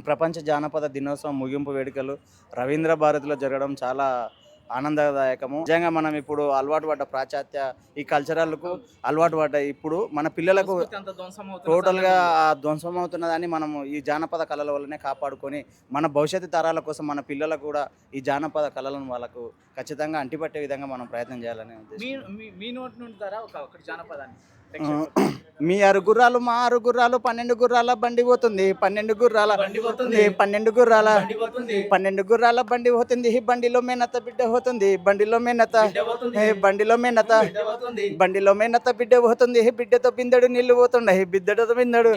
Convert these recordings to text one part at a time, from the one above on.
ప్రపంచ జానపద దినోత్సవం ముగింపు వేడుకలు రవీంద్ర భారతిలో జరగడం చాలా ఆనందదాయకము. నిజంగా మనం ఇప్పుడు అలవాటు పడ్డ పాశ్చాత్య ఈ కల్చరల్కు అలవాటు పడ్డ ఇప్పుడు మన పిల్లలకు టోటల్గా. ఆ ధ్వంసం అవుతున్నదాన్ని మనము ఈ జానపద కళల వల్లనే కాపాడుకొని మన భవిష్యత్తు తరాల కోసం మన పిల్లలకు కూడా ఈ జానపద కళలను వాళ్ళకు ఖచ్చితంగా అంటిపట్టే విధంగా మనం ప్రయత్నం చేయాలని మీ ఉద్దేశం. మీ- మీ నోటి నుండి ద్వారా ఒక జానపదాన్ని. మీ ఆరు గుర్రాలు మా ఆరు గుర్రాలు పన్నెండు గుర్రాల బండి పోతుంది పన్నెండు గుర్రాల. పన్నెండు గుర్రాల. పన్నెండు గుర్రాల బండి పోతుంది బండిలో మేనత బిడ్డ పోతుంది బండిలో మేనత బండిలో మేనత. బండిలో మేనత బిడ్డ పోతుంది బిడ్డతో బిందెడు నీళ్ళు పోతున్నాయి బిడ్డతో బిందెడు.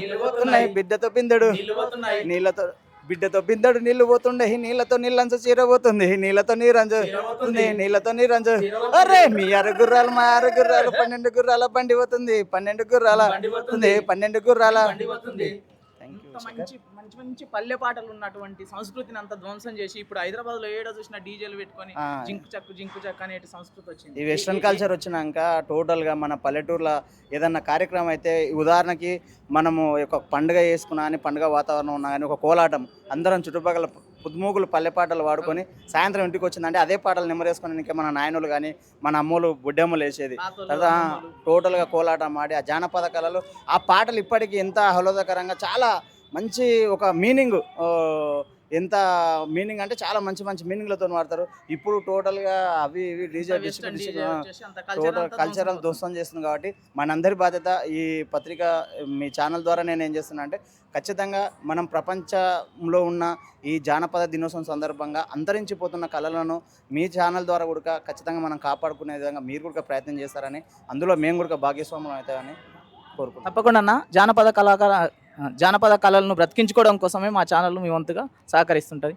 బిడ్డతో బిందెడు. నీళ్ళతో బిడ్డతో బిందెడు నీళ్ళు పోతుండే నీళ్ళతో నీళ్ళంచు చీర పోతుంది నీళ్ళతో నీరంజు పోతుంది. నీళ్ళతో నీరంజు. అరే మీ ఆరు గుర్రాలు మా ఆరు గుర్రాలు పన్నెండు గుర్రాల బండి పోతుంది పన్నెండు గుర్రాల. పన్నెండు గుర్రాల ఇంత. మంచి మంచి మంచి పల్లె పాటలు ఉన్నటువంటి సంస్కృతిని అంతా ధ్వంసం చేసి ఇప్పుడు హైదరాబాద్లో ఏడో చూసిన డీజేలు పెట్టుకొని. జింకు చక్కు జింకు చక్కు అనేటి సంస్కృతి వచ్చింది ఈ వెస్ట్రన్ కల్చర్ వచ్చినాక టోటల్గా మన పల్లెటూర్లో ఏదన్నా కార్యక్రమం అయితే ఉదాహరణకి మనము ఒక పండుగ చేసుకున్నా అని పండుగ వాతావరణం ఉన్నా కానీ ఒక కోలాటం అందరం చుట్టుపక్కల పుద్మూగులు పల్లె పాటలు వాడుకొని సాయంత్రం ఇంటికి వచ్చిందంటే అదే పాటలు నెమరేసుకొని ఇంకా మన నాయనులు కానీ మన అమ్మోలు బుడ్డమ్మలు వేసేది తర్వాత. టోటల్గా కోలాటం ఆడి ఆ జానపద కళలు ఆ పాటలు ఇప్పటికీ ఎంత ఆహ్లాదకరంగా చాలా మంచి ఒక మీనింగ్ ఎంత మీనింగ్ అంటే చాలా మంచి మంచి మీనింగ్లతో వాడతారు. ఇప్పుడు టోటల్గా అవి ఇవి డీజే టోటల్ అంతా కల్చరల్ ధ్వంసం చేస్తుంది కాబట్టి మనందరి బాధ్యత ఈ పత్రిక మీ ఛానల్ ద్వారా నేను ఏం చేస్తున్నా అంటే ఖచ్చితంగా మనం ప్రపంచంలో ఉన్న ఈ జానపద దినోత్సవం సందర్భంగా అంతరించిపోతున్న కళలను మీ ఛానల్ ద్వారా కూడా ఖచ్చితంగా మనం కాపాడుకునే విధంగా మీరు కూడా ప్రయత్నం చేస్తారని అందులో మేము కూడా భాగస్వామ్యం అవుతామని కోరుకుంటున్నాం. తప్పకుండా అన్న. జానపద కళాకార జానపద కళలను బ్రతికించుకోవడం కోసమే మా ఛానల్ మీ వంతుగా సహకరిస్తుంటుంది.